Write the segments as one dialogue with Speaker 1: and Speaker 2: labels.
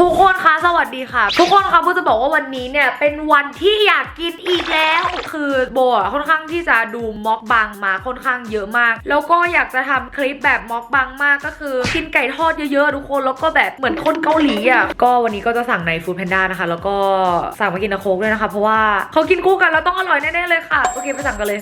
Speaker 1: ทุกคนคะสวัสดีค่ะ ทุกคนคะโบจะบอกว่าวันนี้เนี่ยเป็นวันที่อยากกินอีกแล้ว คือโบอะค่อนข้างที่จะดูม็อกบังมาค่อนข้างเยอะมาก แล้วก็อยากจะทำคลิปแบบม็อกบังมากก็คือกินไก่ทอดเยอะๆทุกคนแล้วก็แบบเหมือนคนเกาหลีอะก็วันนี้ก็จะสั่งในฟู้ดแพนด้านะคะ แล้วก็สั่งมากินกับโค้กด้วยนะคะ เพราะว่าเขากินคู่กันแล้วต้องอร่อยแน่ๆเลยค่ะโอเคไปสั่งกันเลย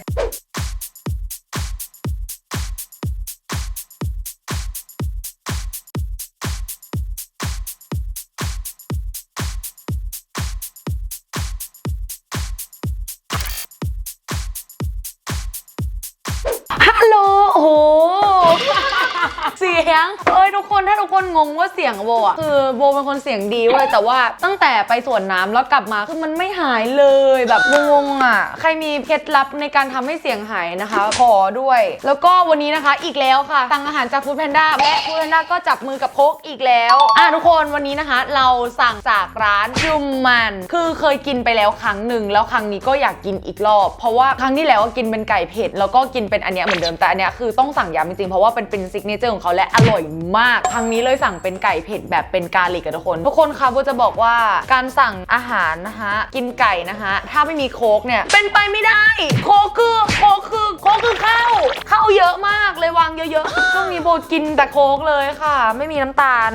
Speaker 2: สียง เอ้ยทุกคนถ้าทุกคนงงว่าเสียงโบอะคือโบเป็นคนเสียงดีเว้ยแต่ว่าตั้งแต่ไปสวนน้ำแล้วกลับมาคือมันไม่หายเลยแบบงงๆอะ ใครมีเคล็ดลับในการทำให้เสียงหายนะคะ ขอด้วย แล้วก็วันนี้นะคะอีกแล้วค่ะสั่งอาหารจากฟู้ดแพนด้าและฟู้ดแพนด้าก็จับมือกับโคกอีกแล้ว อะทุกคนวันนี้นะคะ เราสั่งจากร้านจุมมัน คือเคยกินไปแล้วครั้งหนึ่งแล้วครั้งนี้ก็อยากกินอีกรอบ เพราะว่าครั้งที่แล้วก็กินเป็นไก่เผ็ดแล้วก็กินเป็นอันเนี้ยเหมือนเดิมแต่อันเนี้ยคือต้องสั่งย้ำจริงๆเพราะว่าเป็นเป็นซิกเนเจอร์ของเขาและอร่อยมาก ครั้งนี้เลยสั่งเป็นไก่เผ็ดแบบเป็นกาลิกอะทุกคน ทุกคนคะโบจะบอกว่าการสั่งอาหารนะคะกินไก่นะคะถ้าไม่มีโค้กเนี่ยเป็นไปไม่ได้ โค้กคือโค้กคือโค้กคือข้าวข้าวเยอะมากเลยวางเยอะๆช่วงนี้โบกินแต่โค้กเลยค่ะ ไม่มีน้ำตาล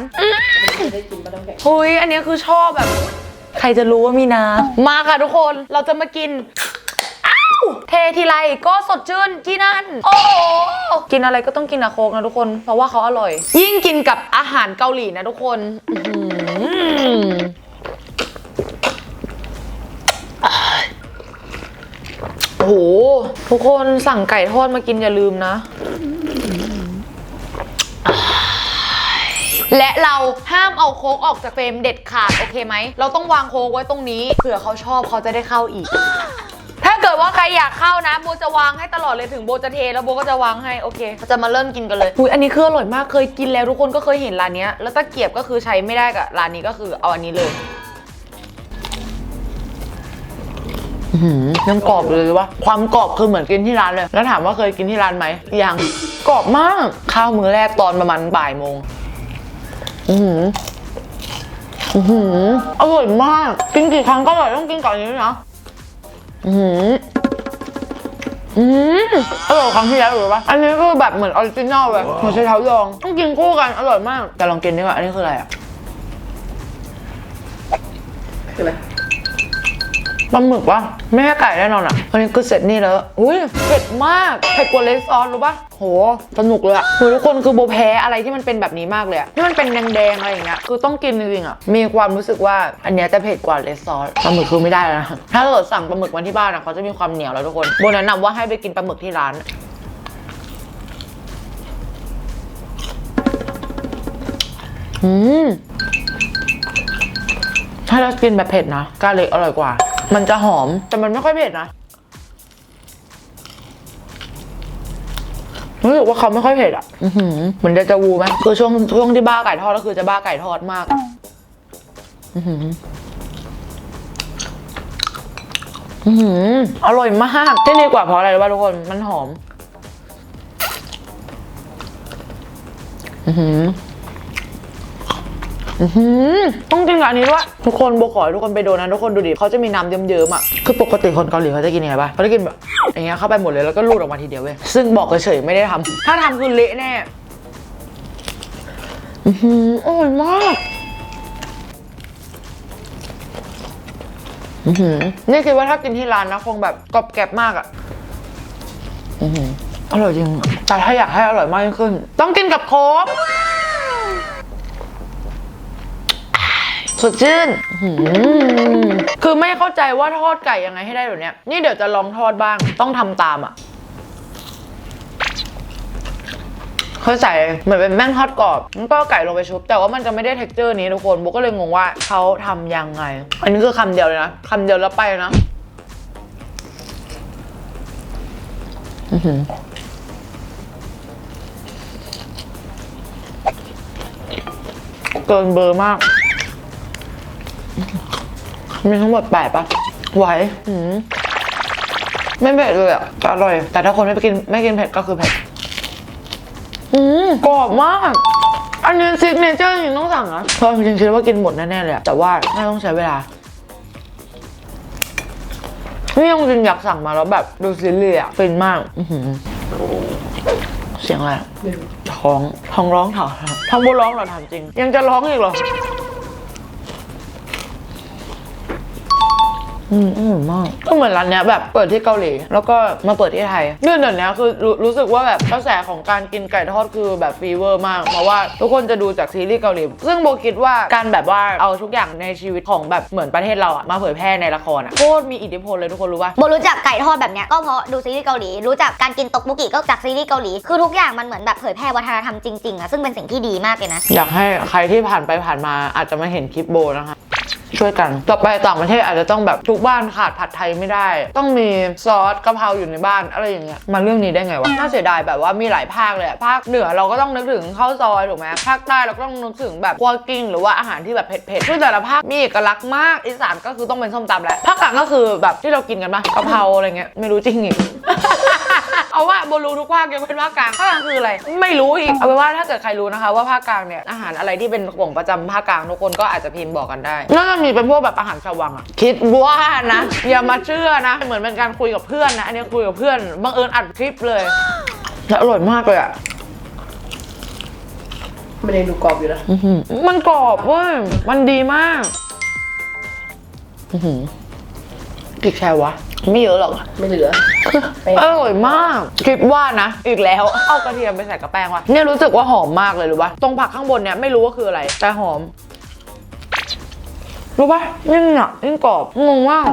Speaker 2: หุยอันนี้คือชอบแบบ ใครจะรู้ว่ามีนามาค่ะทุกคนเราจะมากิน ททีไรก็สดชื่นที่นั่น โอ้โหกินอะไรก็ต้องกินอะโคกนะทุกคน เพราะว่าเขาอร่อย ยิ่งกินกับอาหารเกาหลีนะทุกคนอื้อหือโอ้โห ทุกคนสั่งไก่ทอดมากินอย่าลืมนะและเราห้ามเอาโค้กออกจากเฟรมเด็ดขาด โอเคไหม เราต้องวางโค้กไว้ตรงนี้เผื่อเขาชอบเขาจะได้เข้าอีกถ้า เกิดว่าใครอยากเข้านะโบจะวางให้ตลอดเลยถึงโบจะเท แล้วโบก็จะวางให้โอเคเราจะมาเริ่มกินกันเลยอุยอันนี้คืออร่อยมากเคยกินแล้วทุกคนก็เคยเห็นร้านเนี้ยแล้วตะเกียบก็คือใช้ไม่ได้กับร้านนี้ก็คือเอาอันนี้เลยอื้อหือยังกรอบอยู่เลยว่าความกรอบคือเหมือนกินที่ร้านเลย แล้วถามว่าเคยกินที่ร้านไหมยังกรอบมากข้าวมื้อแรกตอนประมาณบ่ายโมงอือหืออือหืออร่อยมาก กินกี่ครั้งก็อร่อยต้องกินก่อนนี้นะ อือหืออืมอร่อยครั้งที่แล้วหรือปะอันนี้คือแบบเหมือนออริจินอลเลยหัวไชเท้าดองต้องกินคู่กันอร่อยมาก แต่ลองกินดีกว่าอันนี้คืออะไรอะ
Speaker 3: คืออะไร
Speaker 2: ปลาหมึกวะไม่ใช่ไก่แน่นอนอะอันนี้คือเสร็จนี่แล้วอุ้ยเผ็ดมากเผ็ดกว่าเลซอสรู้ปะโหสนุกเลยอะคือทุกคนคือโบแพ้อะไรที่มันเป็นแบบนี้มากเลยที่มันเป็นแดงๆอะไรอย่างเงี้ยคือต้องกินจริงๆอะมีความรู้สึกว่าอันเนี้ยจะเผ็ดกว่าเลซอสปลาหมึกคือไม่ได้แล้วนะถ้าเกิดสั่งปลาหมึกมาที่บ้านอะเขาจะมีความเหนียวแล้วทุกคนโบแนะนำว่าให้ไปกินปลาหมึกที่ร้านอืมถ้าเรากินแบบเผ็ดนะกาเลิกอร่อยกว่า มันจะหอม แต่มันไม่ค่อยเผ็ดนะรู้สึกว่าเขาไม่ค่อยเผ็ดอะอือหือเหมือนเดจาวูไหมคือช่วงช่วงที่บ้าไก่ทอดก็คือจะบ้าไก่ทอดมากอือหืออือหืออร่อยมากที่ดีกว่าเพราะอะไรรู้ป่ะทุกคน มันหอม อือหืออื้อหือ ต้องกินกับอันนี้ด้วยทุกคนโบขอให้ทุกคนไปโดนนะทุกคนดูดิเขาจะมีน้ำเยิ้มๆอะคือปกติคนเกาหลีเขาจะกินยังไงปะเขาจะกินแบบอย่างเงี้ยเข้าไปหมดเลยแล้วก็รูดออกมาทีเดียวเว้ยซึ่งบอกเฉยๆไม่ได้ทำถ้าทำคือเละแน่อือหือร่อยมากอือหือนี่คิดว่าถ้ากินที่ร้านนะคงแบบกรอบแกรบมากอะอือหืออร่อยจริง แต่ถ้าอยากให้อร่อยมากยิ่งขึ้น ต้องกินกับโค้ก สดชื่นคือไม่เข้าใจว่าทอดไก่ยังไงให้ได้แบบเนี้ย นี่เดี๋ยวจะลองทอดบ้าง ต้องทำตามอะเขาใส่เหมือนเป็นแม่งทอดกรอบแล้วก็ไก่ลงไปชุบ แต่ว่ามันจะไม่ได้เท็กเจอร์นี้ทุกคนโบก็เลยงงว่าเขาทำยังไง อันนี้คือคำเดียวเลยนะคำเดียวแล้วไปนะเกินเบอร์มาก มีทั้งหมดแปดปะไหวหืมไม่เผ็ดเลยอะแต่อร่อย แต่ถ้าคนไม่ไปกินไม่กินเผ็ดก็คือเผ็ดอืมกรอบมาก อันนี้ซิกเนเจอร์จริงๆต้องสั่งนะเพราะจริงๆคิดว่ากินหมดแน่ๆเลยอะแต่ว่าน่าต้องใช้เวลานี่ยังจริงๆอยากสั่งมาแล้วแบบดูซีรีส์อะฟินมากอื้อหือเสียงอะไรอะท้องท้องร้องเหรอท้องโบร้องเหรอถามจริง ยังจะร้องอีกเหรอ อืมอร่อยมากก็เหมือนร้านเนี้ยแบบเปิดที่เกาหลี แล้วก็มาเปิดที่ไทยเนี่ยเดี๋ยวนี้คือรู้รู้สึกว่าแบบกระแสของการกินไก่ทอดคือแบบฟีเวอร์มาก เพราะว่าทุกคนจะดูจากซีรีส์เกาหลี ซึ่งโบคิดว่าการแบบว่าเอาทุกอย่างในชีวิตของแบบเหมือนประเทศเราอะมาเผยแพร่ในละครอะโคตรมีอิทธิพลเลยทุกคนรู้ปะ
Speaker 3: โบรู้จักไก่ทอดแบบเนี้ยก็เพราะดูซีรีส์เกาหลี รู้จักการกินตกบุกิก็จากซีรีส์เกาหลี คือทุกอย่างมันเหมือนแบบเผยแพร่วัฒนธรรมจริงๆอะซึ่งเป็นสิ่งที่ดีมากเลยนะ
Speaker 2: อยากให้ใครที่ผ่านไปผ่านมาอาจจะมาเห็นคลิปโบนะคะ ช่วยกัน ต่อไปต่างประเทศอาจจะต้องแบบทุกบ้านขาดผัดไทยไม่ได้ ต้องมีซอสกะเพราอยู่ในบ้านอะไรอย่างเงี้ยมาเรื่องนี้ได้ไงวะน่าเสียดายแบบว่ามีหลายภาคเลยภาคเหนือเราก็ต้องนึกถึงข้าวซอยถูกไหมภาคใต้เราก็ต้องนึกถึงแบบกัวกิ้งหรือว่าอาหารที่แบบเผ็ดๆซึ่งแต่ละภาคมีเอกลักษณ์มากอีสานก็คือต้องเป็นส้มตำแหละภาคกลางก็คือแบบที่เรากินกันปะกะเพราอะไรเงี้ยไม่รู้จริงอีก เอาว่าโบรู้ทุกภาคยังเป็นภาคกลางภาคกลางคืออะไร ไม่รู้อีกเอาเป็นว่าถ้าเกิดใครรู้นะคะ ว่าภาคกลางเนี่ยอาหารอะไรที่เป็นของประจำภาคกลางทุกคนก็อาจจะพิมพ์บอกกันได้น่าจะมีเป็นพวกแบบอาหารชาววังอะคิดว่านะอย่ามาเชื่อนะ เหมือนเป็นการคุยกับเพื่อนนะอันนี้คุยกับเพื่อนบังเอิญอัดคลิปเลยแต่อร่อยมากเลยอะ
Speaker 4: ไม่ได้ดูกรอบอยู่นะ
Speaker 2: อื้อหือมันกรอบเว้ย มันดีมากอื้อหือกี่แคลวะ ไม่เยอะหรอก
Speaker 4: ไม่เหลือ ไป
Speaker 2: อร่อยมาก คิดว่านะ อีกแล้ว เอากระเทียมไปใส่กับแป้งว่ะเนี่ยรู้สึกว่าหอมมากเลยรู้ป่ะตรงผักข้างบนเนี่ยไม่รู้ว่าคืออะไร แต่หอม รู้ป่ะยิ่งหนักยิ่งกรอบงงมาก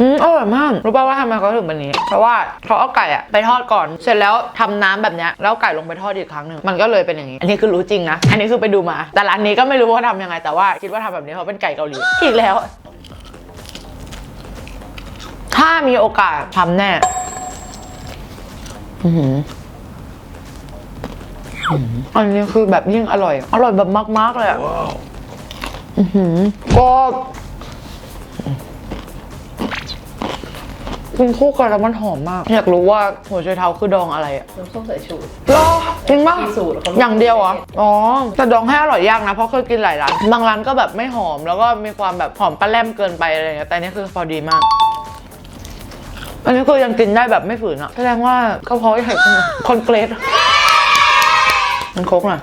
Speaker 2: อืมอร่อยมาก รู้ป่ะว่าทำไมเขาถึงเป็นนี้ เพราะว่าเขาเอาไก่อะไปทอดก่อน เสร็จแล้วทำน้ำแบบเนี้ยแล้วเอาไก่ลงไปทอดอีกครั้งหนึ่งมันก็เลยเป็นอย่างนี้ อันนี้คือรู้จริงนะ อันนี้คือไปดูมา แต่ร้านนี้ก็ไม่รู้ว่าทำยังไงแต่ว่าคิดว่าทำแบบนี้เพราะเป็นไก่เกาหลี อีกแล้ว ถ้ามีโอกาสทำแน่อื้อหืออื้อหืออันนี้คือแบบยิ่งอร่อย อร่อยแบบมาก ๆ เลยอะอือหือก็กินคู่กันแล้วมันหอมมาก อยากรู้ว่าหัวไชเท้าคือดองอะไรอะ
Speaker 4: น้ำส้มสายชู
Speaker 2: รอจริงปะ
Speaker 4: มีสูตรเขา
Speaker 2: อย่างเดียวเหรอ อ๋อ แต่ดองให้อร่อยยากนะ เพราะเคยกินหลายร้าน บางร้านก็แบบไม่หอม แล้วก็มีความแบบหอมปลาแรมเกินไปอะไรอย่างเงี้ย แต่อันนี้คือพอดีมาก อันนี้คือยังกินได้แบบไม่ฝืนอะแสดงว่ากระเพาะใหญ่ขึ้นคอนเกรสมันโคกน่ะ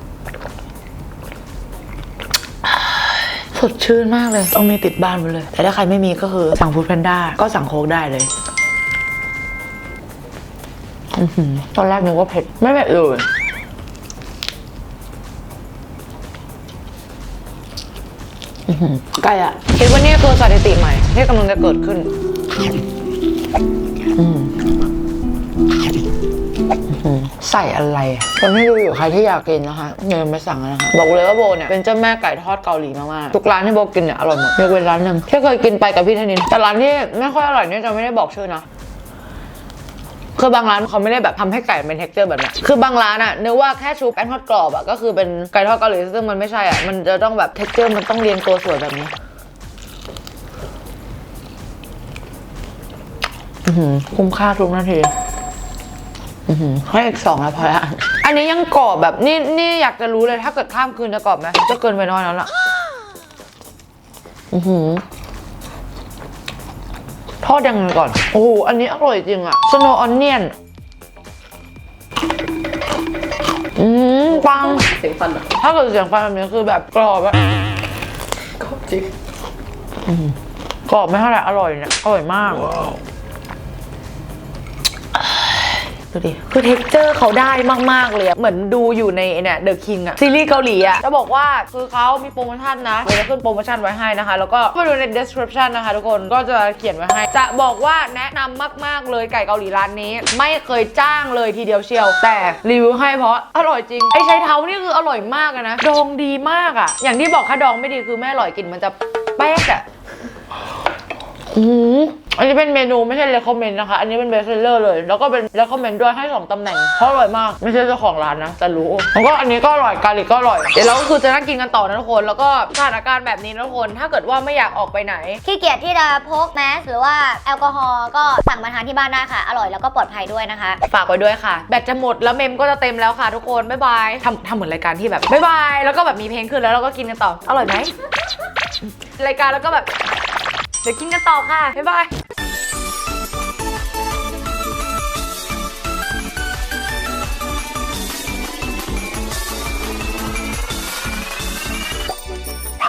Speaker 2: สดชื่นมากเลย ต้องมีติดบ้านไปเลย แต่ถ้าใครไม่มีก็คือสั่งฟู้ดแพนด้าก็สั่งโค้กได้เลยอตอนแรกนึกว่าเผ็ด ไม่เผ็ดเลยอื้อหือไก่อะคิดว่านี่คือสถิติใหม่ที่กำลังจะเกิดขึ้น ใส่อะไรคนที่ดูอยู่ใครที่อยากกินนะคะอย่าลืมไปสั่งนะคะบอกเลยว่าโบเนี่ยเป็นเจ้าแม่ไก่ทอดเกาหลีมากๆทุกร้านที่โบกินเนี่ยอร่อยหมดยกเว้นร้านหนึ่งที่เคยกินไปกับพี่ธนินแต่ร้านที่ไม่ค่อยอร่อยเนี่ยจะไม่ได้บอกชื่อนะคือบางร้านเขาไม่ได้แบบทำให้ไก่เป็นเท็กเจอร์แบบเนี้ยคือบางร้านอะนึกว่าแค่ชุบแป้งทอดกรอบอะก็คือเป็นไก่ทอดเกาหลีซึ่งมันไม่ใช่อะมันจะต้องแบบเท็กเจอร์มันต้องเรียงตัวสวยแบบนี้ คุ้มค่าทุกนาทีอือหือให้อีกสองแล้วพอละอันนี้ยังกรอบแบบนี่นี่อยากจะรู้เลยถ้าเกิดข้ามคืนจะกรอบไหมจะเกินไปน้อยแล้วล่ะอือหือทอดยังไงก่อน โอ้โหอันนี้อร่อยจริงอะสโนว์ออนเนียนอืมปัง
Speaker 4: เสียงฟันอะ
Speaker 2: ถ้าเกิดเสียงฟันแบบนี้คือแบบกรอบอะ
Speaker 4: กรอบจริง
Speaker 2: กรอบไม่เท่าไหร่อร่อยเนี่ยอร่อยมาก ดูดิ คือเท็กเจอร์เขาได้มาก ๆ เลยอะเหมือนดูอยู่ในเนี่ยเดอะคิงอะซีรีส์เกาหลีอะจะบอกว่าคือเขามีโปรโมชั่นนะเดี๋ยวจะขึ้นโปรโมชั่นไว้ให้นะคะ แล้วก็มาดูใน description นะคะทุกคนก็จะเขียนไว้ให้ จะบอกว่าแนะนำมาก ๆ เลยไก่เกาหลีร้านนี้ ไม่เคยจ้างเลยทีเดียวเชียว แต่รีวิวให้เพราะอร่อยจริง ไอ้ใช้เท้านี่คืออร่อยมากนะ ดองดีมากอะอย่างที่บอกค่ะดองไม่ดีคือไม่อร่อยกินมันจะแป๊กอะ อืมอันนี้เป็นเมนูไม่ใช่เลคอมเมนต์นะคะ อันนี้เป็นเบสเซอร์เลย แล้วก็เป็นเลคอมเมนต์ด้วยให้สองตำแหน่ง เพราะอร่อยมาก ไม่ใช่เจ้าของร้านนะ แต่รู้ แล้วก็อันนี้ก็อร่อย กาลิกก็อร่อย เดี๋ยวเราก็คือจะนั่งกินกันต่อนะทุกคน แล้วก็สถานการณ์แบบนี้นะทุกคน ถ้าเกิดว่าไม่อยากออกไปไหน
Speaker 3: ขี้เกียจที่จะพกแมสหรือว่าแอลกอฮอล์ก็สั่งมาทานที่บ้านได้ค่ะ อร่อยแล้วก็ปลอดภัยด้วยนะคะ
Speaker 2: ฝากไว้ด้วยค่ะ แบตจะหมดแล้วเมมก็จะเต็มแล้วค่ะ ทุกคน บ๊ายบายทำทำเหมือนรายการที่แบบบ๊ายบาย แล้วก็แบบมีเพลงขึ้นแล้วเราก็กินกันต่อ อร่อยไหมรายการแล้วก็แบบ เดี๋ยวกินกันต่อค่ะ บ๊ายบาย